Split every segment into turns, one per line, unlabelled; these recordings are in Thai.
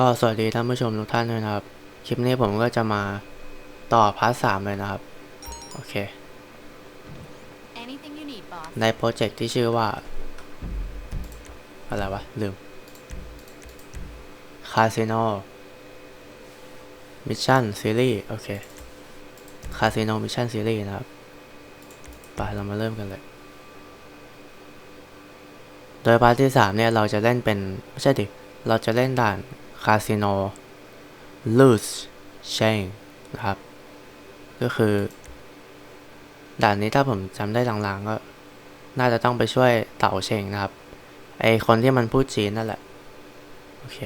ก็สวัสดีท่านผู้ชมทุกท่านด้วยนะครับ คลิปนี้ผมก็จะมาต่อพาร์ทสามเลยนะครับ โอเค
Anything you need, boss.
ในโปรเจกต์ที่ชื่อว่า อะไรวะ ลืม Casino Mission Series โอเค Casino Mission Series นะครับไปเรามาเริ่มกันเลย โดยพาร์ทที่สามเนี่ย เราจะเล่นเป็น ไม่ใช่ดิ เราจะเล่นด่าน Casino Loose Chain นะครับ ก็คือ ด่านนี้ถ้าผมจำได้ลางๆก็ น่าจะต้องไปช่วยเต่าเชงนะครับ ไอคนที่มันพูดจีนนั่นแหละ โอเค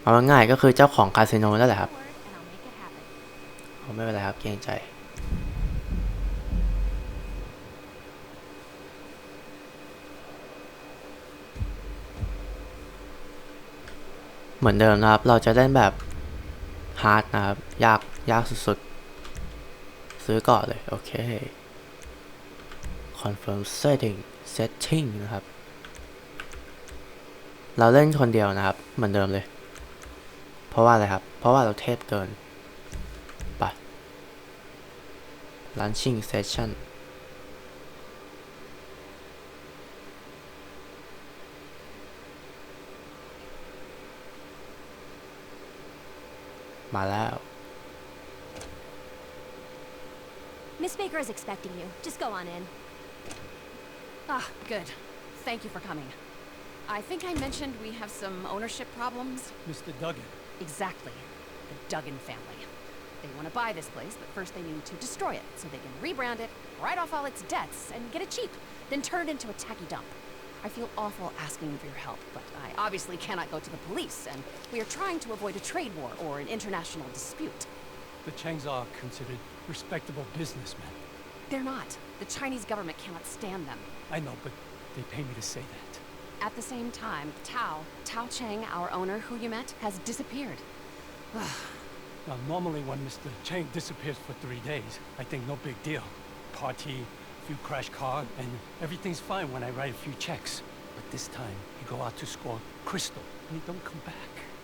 เอาง่ายก็คือเจ้าของคาสิโนนั่นแหละครับเอาไม่เป็นไรครับเกรงใจ เหมือนเดิมนะครับ เราจะเล่นแบบฮาร์ดนะครับ ยากยากสุดๆ ซื้อก่อนเลย โอเค confirm setting setting นะครับ เราเล่นคนเดียวนะครับ เหมือนเดิมเลย เพราะว่าอะไรครับ เพราะว่าเราเทพเกิน ไป launching session มาแล้ว
Miss Baker is expecting you. Just go on in.
Ah, good. Thank you for coming. I think I mentioned we have some ownership problems.
Mr. Duggan.
Exactly. The Duggan family. They want to buy this place, but first they need to destroy it so they can rebrand it, write off all its debts, and get it cheap, then turn it into a tacky dump. I feel awful asking for your help, but I obviously cannot go to the police, and we are trying to avoid a trade war or an international dispute.
The Changs are considered respectable businessmen.
They're not. The Chinese government cannot stand them.
I know, but they pay me to say that.
At the same time, Tao, Tao Cheng, our owner who you met, has disappeared.
Now, normally when Mr. Chang disappears for three days, I think no big deal. Party, few crash car, and everything's fine when I write a few checks. But this time, you go out to score crystal, and you don't come back.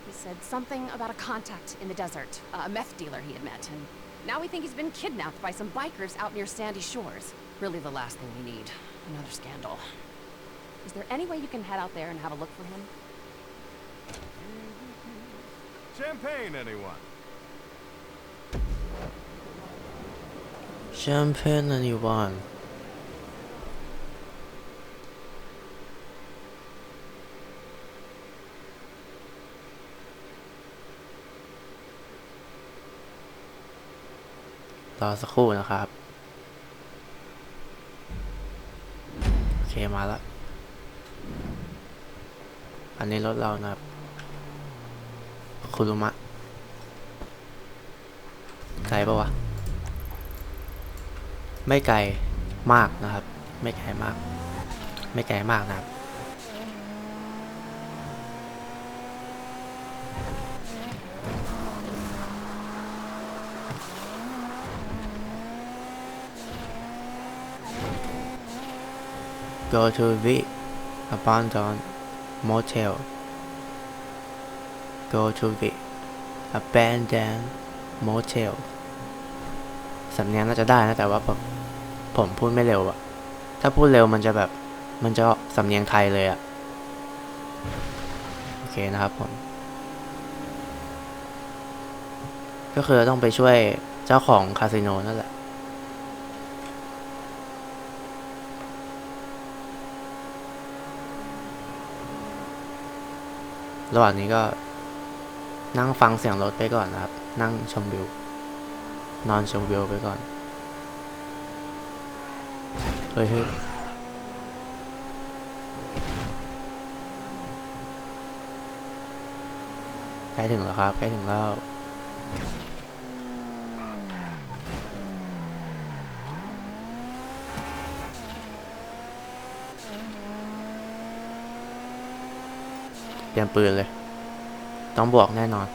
He said something about a contact in the desert, a meth dealer he had met, and now we think he's been kidnapped by some bikers out near Sandy Shores. Really the last thing we need. Another scandal. Is there any way you can head out there and have a look for him?
Champagne, anyone?
champagne anyone รอสักครู่นะครับ โอเคมาแล้ว อันนี้รถเรานะครับ คุรุมะไกลปะวะ ไม่ไกลมากนะครับ ไม่ไกลมาก ไม่ไกลมากนะครับ Go to the abandoned motel Go to the abandoned motel สำเนียงน่าจะได้นะ แต่ว่าผมผมพูดไม่เร็วอะถ้าพูดเร็วมันจะแบบมันจะสำเนียงไทยเลยอะโอเคนะครับผม ก็คือต้องไปช่วยเจ้าของคาสิโนนั่นแหละ ระหว่างนี้ก็นั่งฟังเสียงรถไปก่อนนะครับ นั่งชมวิว นอนชมวิวไปก่อน เฮ้ยเฮ้ยใกล้ถึงแล้วครับใกล้ถึงแล้ว เตรียมปืนเลย ต้องบวกแน่นอน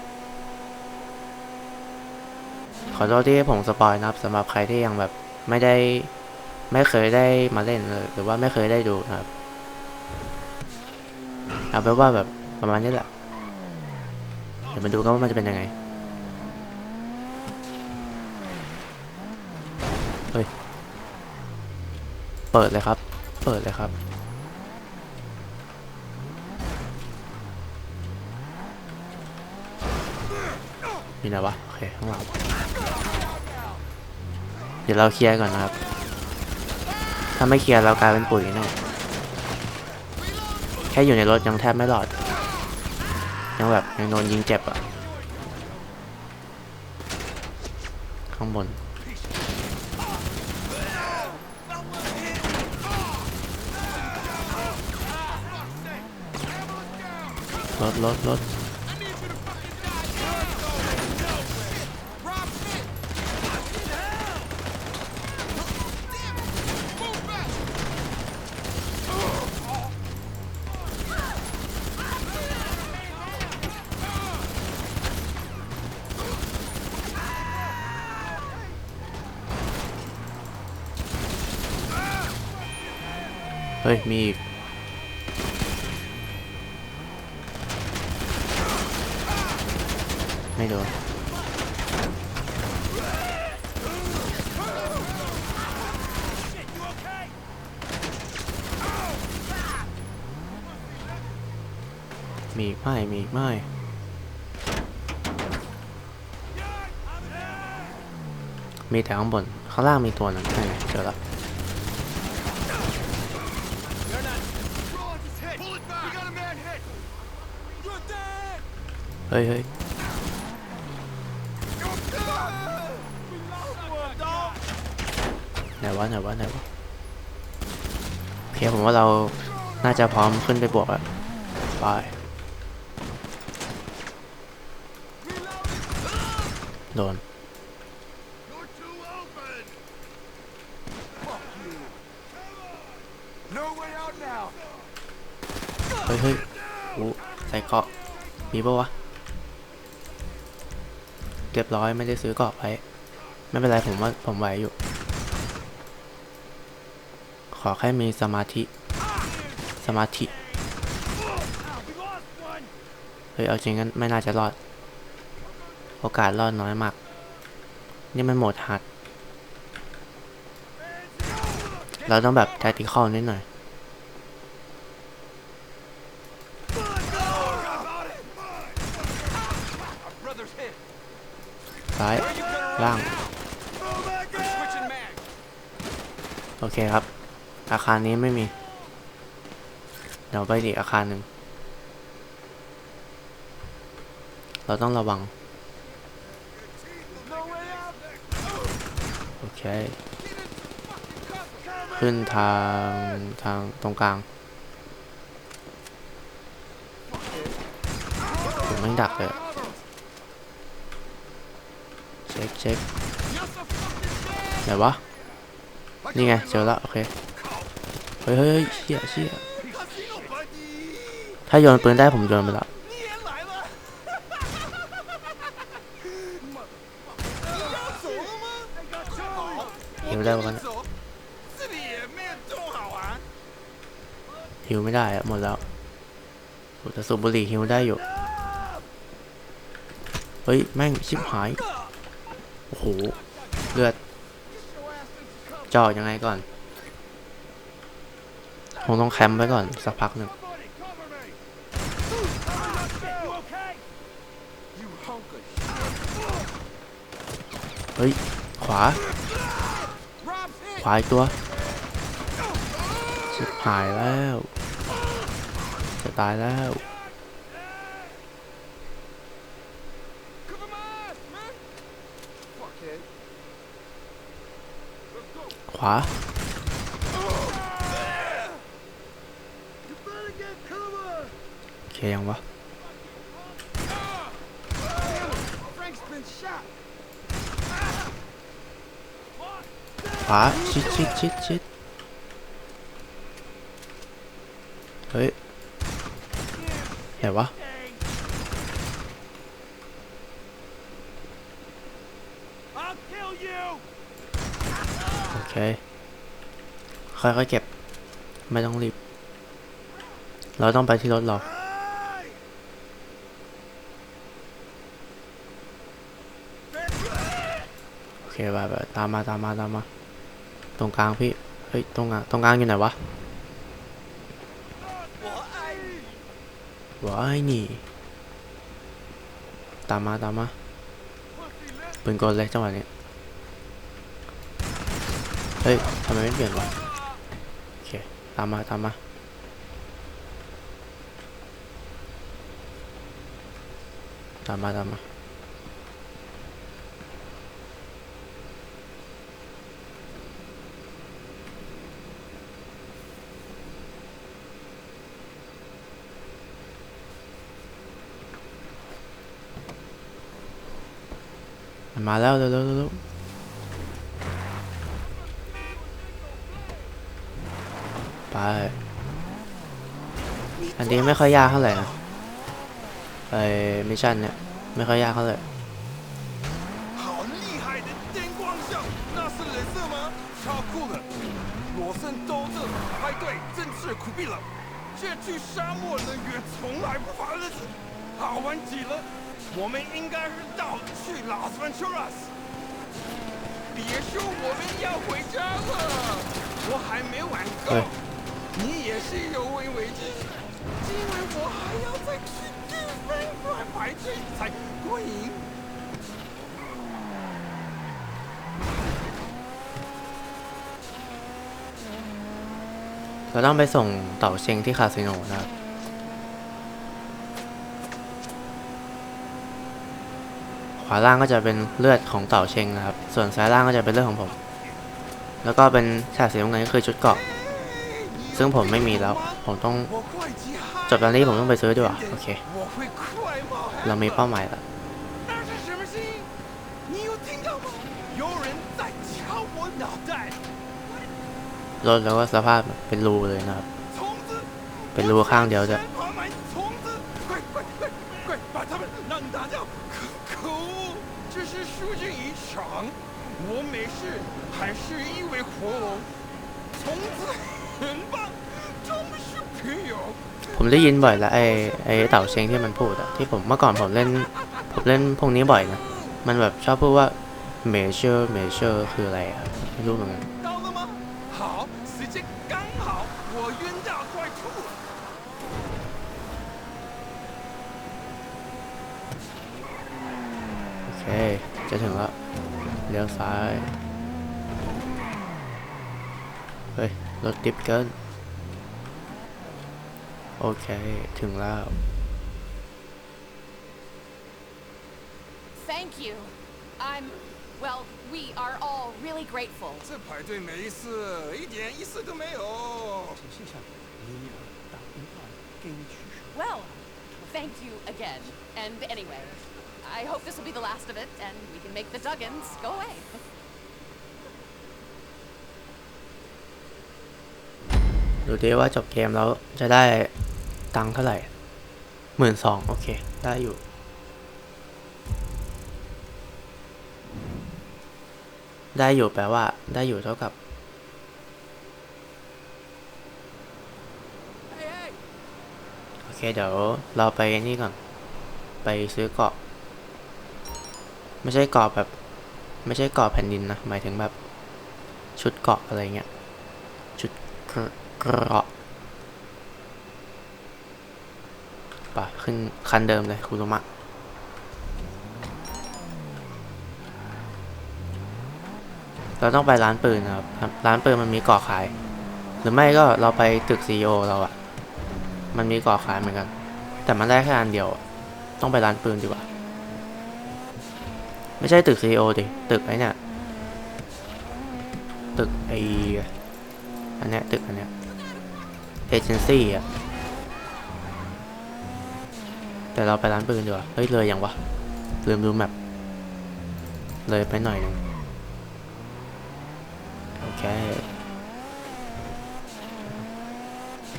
ขอโทษที่ผมสปอยนะครับสำหรับใครที่ยังแบบไม่ได้ไม่เคยได้มาเล่นเลยหรือว่าไม่เคยได้ดูนะครับเอาเป็นว่าแบบประมาณนี้แหละ เดี๋ยวมาดูกันว่ามันจะเป็นยังไง เฮ้ย เปิดเลยครับ เปิดเลยครับ มีไหนวะโอเคข้างหลังเดี๋ยวเราเคลียร์ก่อนนะครับ ถ้าไม่เคลียร์เรากลายเป็นปุ๋ยแน่แค่อยู่ในรถยังแทบไม่รอด ยังแบบยังโดนยิงเจ็บอะ ข้างบน รถรถรถ ฮ้ย มีอีก ไม่โดนมีอีกไม่มีอีกไม่มีแต่ข้างบน ข้างล่างมีตัวหนึงใช่เจอแล้ว เฮ้ยเฮ้ยไหนวะไหนวะไหนวะโอเคผมว่าเราน่าจะพร้อมขึ้นไปบวกแล้วไปโดน เฮ้ยเฮ้ยโอ้ใส่เกาะ มีปะวะ เรียบร้อยไม่ได้ซื้อเกาะไว้ ไม่เป็นไรผมว่าผมไหวอยู่ ขอแค่มีสมาธิ สมาธิ เฮ้ย เอาจริงงั้นไม่น่าจะรอด โอกาสรอดน้อยมาก นี่มันโหมดฮาร์ดเราต้องแบบแท c ติคอลนิดหน่อย ซ้ายล่าง
Switching mag!
โอเคครับ อาคารนี้ไม่มี เดี๋ยวไปอีกอาคารหนึ่ง เราต้องระวัง
No way out!
โอเค ขึ้นทางทางตรงกลางผมไม่งดักเลยอะ ช็คไหนวะ นี่ไงเจอแล้วโอเค เฮ้ยเชี่ยเชี่ยถ้าโยนปืนได้ผมโยนไปแล้วหิวได้ปะเนี่ยหิวไม่ได้อะหมดแล้วแต่สูบบุหรี่หิวได้อยู่ เฮ้ย แม่งชิบหาย เลือดจ่อยังไงก่อนคงต้องแคมป์ไว้ก่อน สักพักหนึ่งเฮ้ย ขวา ขวาอีกตัวชิบหายแล้ว จะตายแล้ว ขวา โอเคยังวะ ขวา ชิดชิดชิดชิดเฮ้ย ไหนวะ โอเค ค่อยๆเก็บ ไม่ต้องรีบ เราต้องไปที่รถเรา
โอ
เคไปไปตามมาตามมาตามมา ตรงกลางพี่ เฮ้ย ตรงกลาง ตรงกลางอยู่ไหนวะวายนี่ ตามมาตามมา ปืนกลเลยจังหวะนี้ เฮ้ยทำไมไม่เปลี่ยนวะโอเค ตามมาตามมาตามมาตามมา มันมาแล้วเร็วเร็วเร็วเร็วไป อันนี้ไม่ค่อยยากเท่าไหร่นะไอ้มิชชั่นเนี่ย ไม่ค่อยยากเท่าไหร่
好厉害的电光效！那是镭射吗？超酷的！罗森州政府排队真是苦逼了，这去沙漠人员从来不发日子，好玩极了。 我们应该是到去拉斯维加斯。别说我们要回家了，我还没玩够
对。
你也是有为为之，因为我还要再去地方馆排队才过瘾。
เราต้องไปส่งเต่าเชงที่คาสิโนนะครับ ขวาล่างก็จะเป็นเลือดของเต่าเชงนะครับ ส่วนซ้ายล่างก็จะเป็นเลือดของผม แล้วก็เป็นฉากสีน้ำเงินก็คือชุดเกาะ ซึ่งผมไม่มีแล้ว ผมต้องจบตอนนี้ผมต้องไปซื้อด้วยโอเค เรามีเป้าหมายแล้วรถแล้วก็สภาพเป็นรูเลยนะครับ เป็นรูข้างเดียว
จะ 我没事，还是一尾活龙。虫子很棒，终是朋友。
ผมได้ยินบ่อยแล้วไอ้ไอ้เต่าเชงที่มันพูดอะที่ผมเมื่อก่อนผมเล่น ผมเล่นพวกนี้บ่อยนะ มันแบบชอบพูดว่าเมเชอร์เมเชอร์คืออะไรอะไม่รู้เหมือนกัน
到了吗？好，时间刚好，我晕到快吐了。
โอเค จะถึงแล้ว ว เลี้ยวซ้าย เฮ้ย รถดิฟเกิน โอเค ถึงแล้ว
Thank you. I'm. Well, we are all really grateful.
这排队没事，一点意思都没有。
请谢向尼尔打电话给你取消。
Well, thank you again. And anyway, I hope this will be the last of it, and we can make the Duggins go away.
ดูดิว่าจบเกมแล้วจะได้ตังค์เท่าไหร่หมื่นสองโอเค ได้อยู่ ได้อยู่แปลว่า ได้อยู่เท่ากับ โอเค เดี๋ยวเราไปนี่ก่อน ไปซื้อเกาะ ไม่ใช่เกาะแบบ ไม่ใช่เกาะแผ่นดินนะหมายถึงแบบ ชุดเกาะอะไรเงี้ยชุดเกราะป่ะขึ้นคันเดิมเลยคุรุมะเราต้องไปร้านปืนนะครับ ร้านปืนมันมีเกาะขาย หรือไม่ก็เราไปตึกซีโอเราอะมันมีเกาะขายเหมือนกัน แต่มันได้แค่อันเดียว ต้องไปร้านปืนดีกว่า ไม่ใช่ตึกซีโอดิ ตึกไอ้เนี่ย ตึกไออันเนี้ยตึกอันเนี้ยเอเจนซี่อะ แต่เราไปร้านปืนดีกว่า เฮ้ย เลยยังวะ ลืมดูแมปเลยไปหน่อยหนึงโอเค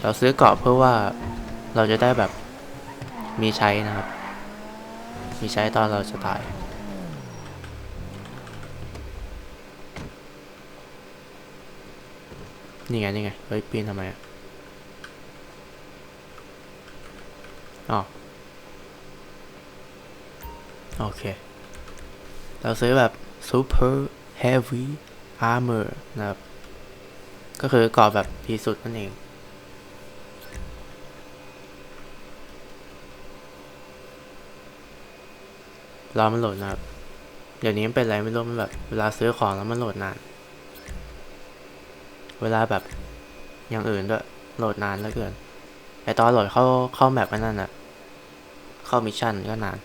เราซื้อเกาะเพื่อว่าเราจะได้แบบมีใช้นะครับ มีใช้ตอนเราจะตาย นี่ไงนี่ไงเฮ้ยปีนทำไมอะอ๋อโอเค เราซื้อแบบ super heavy armor นะครับ ก็คือกราะแบบดีสุดนั่นเอง รอมันโหลดนะครับ เดี๋ยวนี้มันเป็นอะไรไม่รู้มันแบบ เวลาซื้อของแล้วมันโหลดนาน เวลาแบบอย่างอื่นด้วยโหลดนานเหลือเกินไอตอนโหลดเข้าเข้าแมปอันนั้นอะเข้ามิชชั่นก็นาน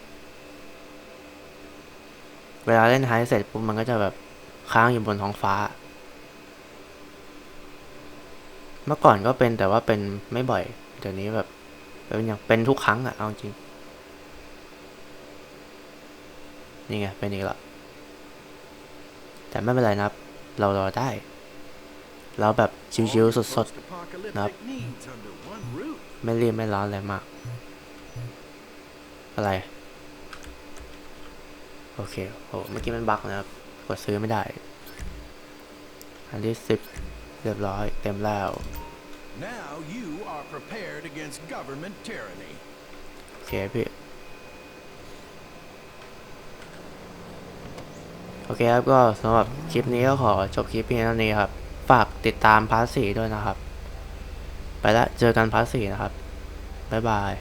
เวลาเล่นไฮเสร็จปุ๊บมันก็จะแบบค้างอยู่บนท้องฟ้า เมื่อก่อนก็เป็นแต่ว่าเป็นไม่บ่อย เดี๋ยวนี้แบบเป็นอย่างเป็นทุกครั้งอะเอาจริง นี่ไงเป็นอีกและแต่ไม่เป็นไรนะครับ เรารอได้ เราแบบชิวๆสด
Nope.
ๆไม่รีบไม่ร้อนอะไรมาก อะไร โอเคโอ้เมื่อกี้มันบั๊กนะครับ กดซื้อไม่ได้ อันที่สิบเรียบร้อยเต็มแล้ว
Now you are prepared against government tyranny.
โอเคพี่ โอเคครับก็สำหรับคลิปนี้ก็ขอจบคลิปเพียงเท่านี้ครับ ฝากติดตามพาร์ทสี่ด้วยนะครับ ไปละเจอกันพาร์ทสี่นะครับ บ๊ายบาย